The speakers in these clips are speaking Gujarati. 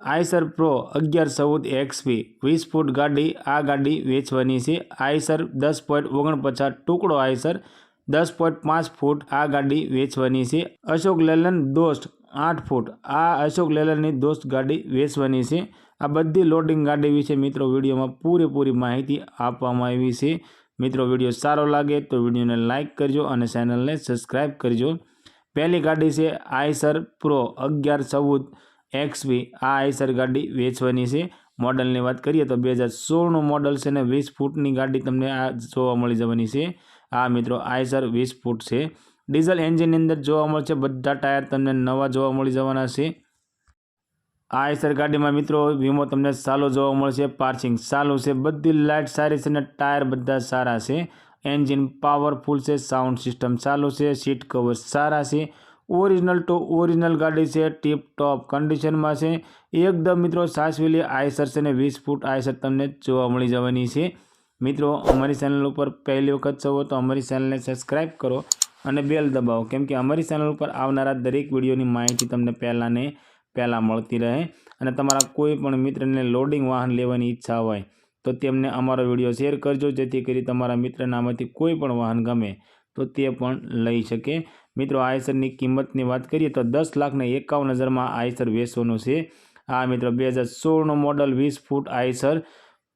આઈસર પ્રો અગિયાર ચૌદ એક્સપી વીસ ફૂટ ગાડી, આ ગાડી વેચવાની છે. આઈસર દસ પોઈન્ટ ઓગણપચાસ ટુકડો આઈસર દસ પોઈન્ટ પાંચ ફૂટ આ ગાડી વેચવાની છે. અશોક લેલન દોસ્ત, આઠ ફૂટ. આ અશોક લેલનની દોસ્ત ગાડી વેચવાની છે. આ બધી લોડિંગ ગાડી વિશે મિત્રો વિડીયોમાં પૂરેપૂરી માહિતી આપવામાં આવી છે. મિત્રો, વીડિયો સારો લાગે તો વિડીયોને લાઇક કરજો અને ચેનલને સબસ્ક્રાઈબ કરજો. પહેલી ગાડી છે આઈસર પ્રો અગિયાર ચૌદ એક્સબી આ આઈસર ગાડી વેચવાની છે. મોડલની વાત કરીએ તો બે હજાર સોળનું મોડલ છે ને વીસ ફૂટની ગાડી તમને આ જોવા મળી જવાની છે. આ મિત્રો, આઈસર વીસ ફૂટ છે. ડીઝલ એન્જિનની અંદર જોવા મળશે, બધા ટાયર તમને નવા જોવા મળી જવાના છે. આ આઈસર ગાડીમાં મિત્રો, વીમો તમને સારો જોવા મળશે પાર્સિંગ સારું છે, બધી લાઇટ સારી છે ને ટાયર બધા સારા છે. એન્જિન પાવરફુલ છે, સાઉન્ડ સિસ્ટમ ચાલુ છે, સીટ કવર સારા છે. ઓરિજિનલ ટુ ઓરિજિનલ ગાડી છે, ટીપ ટોપ કન્ડિશનમાં છે. એકદમ મિત્રો સાસવેલી આયસર છે ને વીસ ફૂટ આયસર તમને જોવા મળી જવાની છે. મિત્રો, અમારી ચેનલ ઉપર પહેલી વખત છો તો અમારી ચેનલને સબસ્ક્રાઈબ કરો અને બેલ દબાવો, કેમ કે અમારી ચેનલ ઉપર આવનારા દરેક વિડીયોની માહિતી તમને પહેલાં ને પહેલાં મળતી રહે અને તમારા કોઈ પણ મિત્રને લોડિંગ વાહન લેવાની ઈચ્છા હોય તો તેમને અમારો વીડિયો શેર કરજો, જેથી કરી તમારા મિત્રનામાંથી કોઈ પણ વાહન ગમે. તો તે પણ લઈ શકે. મિત્રો, આયસરની કિંમતની વાત કરીએ તો દસ લાખને એકાવન હજારમાં આયસર વેચવાનું છે. આ મિત્રો, બે હજાર સોળનું મોડલ વીસ ફૂટ આયસર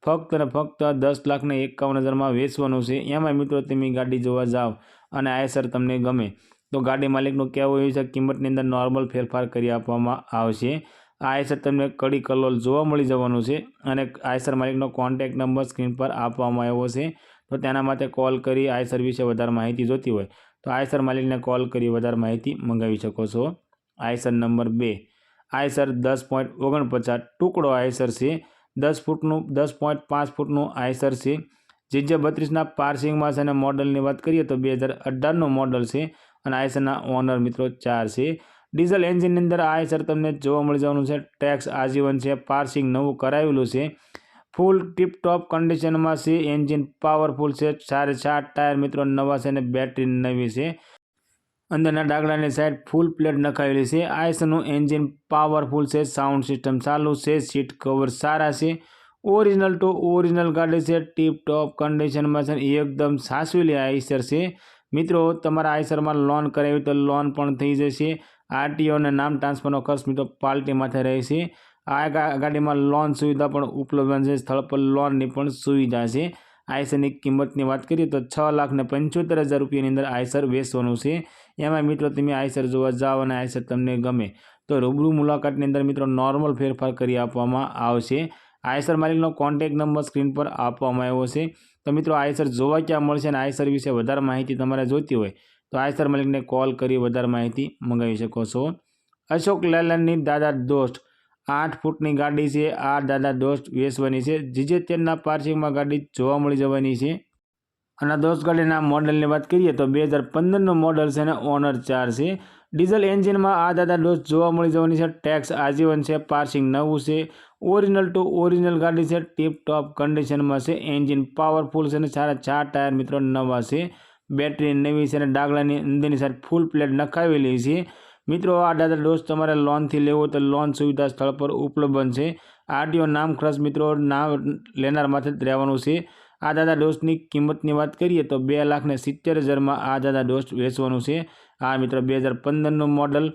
ફક્ત અને ફક્ત દસ લાખને એકાવન હજારમાં વેચવાનું છે. એમાં મિત્રો, તમે ગાડી જોવા જાઓ અને આયસર તમને ગમે, તો ગાડી માલિકનું કહેવું એવું છે કિંમતની અંદર નોર્મલ ફેરફાર કરી આપવામાં આવશે. આયસર તમને કડી કલોલ જોવા મળી જવાનું છે અને આયસર માલિકનો કોન્ટેક્ટ નંબર સ્ક્રીન પર આપવામાં આવ્યો છે. તો તેના માટે કોલ કરી આયસર વિશે વધારે માહિતી જોતી હોય તો આયસર માલિકને કોલ કરી વધારે માહિતી મંગાવી શકો છો. આયસર નંબર બે. આયસર દસ પોઈન્ટ ઓગણપચાસ ટુકડો આયસર છે. દસ ફૂટનું, દસ પોઈન્ટ પાંચ ફૂટનું આયસર છે. જે જે બત્રીસના પાર્સિંગમાં છે અને મોડલની વાત કરીએ તો બે હજાર અઢારનું મોડલ છે અને આયસરના ઓનર મિત્રો ચાર છે. ડીઝલ એન્જિનની અંદર આયસર તમને જોવા મળી જવાનું છે. ટેક્સ આજીવન છે. પાર્સિંગ નવું કરાવેલું છે. ફૂલ ટીપટોપ કન્ડિશનમાં છે. એન્જિન પાવરફુલ છે. સારી ચાર ટાયર મિત્રો, નવા છે અને બેટરી નવી છે. અંદરના ડાગડાની સાઈડ ફૂલ પ્લેટ નખાવેલી છે. આયસરનું એન્જિન પાવરફુલ છે. સાઉન્ડ સિસ્ટમ ચાલુ છે. સીટ કવર સારા છે. ઓરિજિનલ ટુ ઓરિજિનલ ગાડી છે. ટીપ ટોપ કન્ડિશનમાં છે એકદમ સાસવેલી આઈસર છે. મિત્રો, તમારા આઈસરમાં લોન કરાવી તો લોન પણ થઈ જશે. આરટીઓ અને નામ ટ્રાન્સફરનો ખર્ચ મિત્રો પાર્ટી માથે રહેશે આ ગાડીમાં લોન સુવિધા પણ ઉપલબ્ધ છે. સ્થળ પર લોનની પણ સુવિધા છે. આઈસરની કિંમતની વાત કરીએ તો છ લાખ ને પંચોતેર હજાર રૂપિયાની અંદર આઈસર વેચવાનું છે. એમાં મિત્રો તમે આઈસર જોવા જાઓ અને આઈસર તમને ગમે તો રૂબરૂ મુલાકાતની અંદર મિત્રો નોર્મલ ફેરફાર કરી આપવામાં આવશે. આઈસર માલિકનો કોન્ટેક્ટ નંબર સ્ક્રીન પર આપવામાં આવ્યો છે. તો મિત્રો આઈસર જોવા ક્યાં મળશે અને આઈસર વિશે વધારે માહિતી તમારે જોઈતી હોય તો આઈસર માલિકને કોલ કરી વધારે માહિતી મંગાવી શકો છો. અશોક લેલનની દાદા દોસ્ત આઠ ફૂટની ગાડી છે. આ દાદા દોસ્ત વેચવાની છે. જીજે તેરના પાર્સિંગમાં ગાડી જોવા મળી જવાની છે. અને દોસ્ત ગાડીના મોડલની વાત કરીએ તો બે હજાર પંદરનું મોડલ છે અને ઓનર ચાર છે. ડીઝલ એન્જિનમાં આ દાદા ડોઝ જોવા મળી જવાની છે. ટેક્સ આજીવન છે. પાર્સિંગ નવું છે. ઓરિજિનલ ટુ ઓરિજિનલ ગાડી છે. ટીપ ટોપ કન્ડિશનમાં છે. એન્જિન પાવરફુલ છે અને સારા ચાર ટાયર મિત્રો નવા છે. બેટરી નવી છે અને ડાગલાની અંદરની સાઈડ ફૂલ પ્લેટ નખાવેલી છે. મિત્રો, આ દાદા ડોઝ તમારે લોનથી લેવો તો લોન સુવિધા સ્થળ પર ઉપલબ્ધ છે. આરટીઓ નામ ખર્ચ મિત્રો, નામ લેનાર માથે જ રહેવાનું છે. આ દાદા ડોઝની કિંમતની વાત કરીએ તો બે લાખને સિત્તેર હજારમાં આ દાદા ડોઝ વેચવાનું છે. આ મિત્રો, બે હજાર પંદરનું મોડલ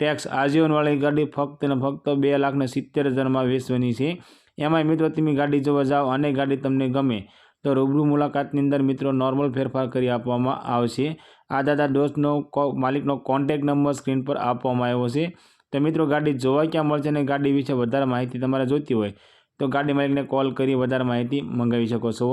ટેક્સ આજીવનવાળી ગાડી ફક્ત ને ફક્ત બે લાખને સિત્તેર હજારમાં વેચવાની છે. એમાંય મિત્રો, તમે ગાડી જોવા જાઓ અને ગાડી તમને ગમે. તો રૂબરૂ મુલાકાતની અંદર મિત્રો નોર્મલ ફેરફાર કરી આપવામાં આવશે. આ દાદા દોસ્તનો માલિકનો કોન્ટેક નંબર સ્ક્રીન પર આપવામાં આવ્યો છે. તો મિત્રો ગાડી જોવા ક્યાં મળશે અને ગાડી વિશે વધારે માહિતી તમારે જોઈતી હોય તો ગાડી માલિકને કોલ કરી વધારે માહિતી મંગાવી શકો છો.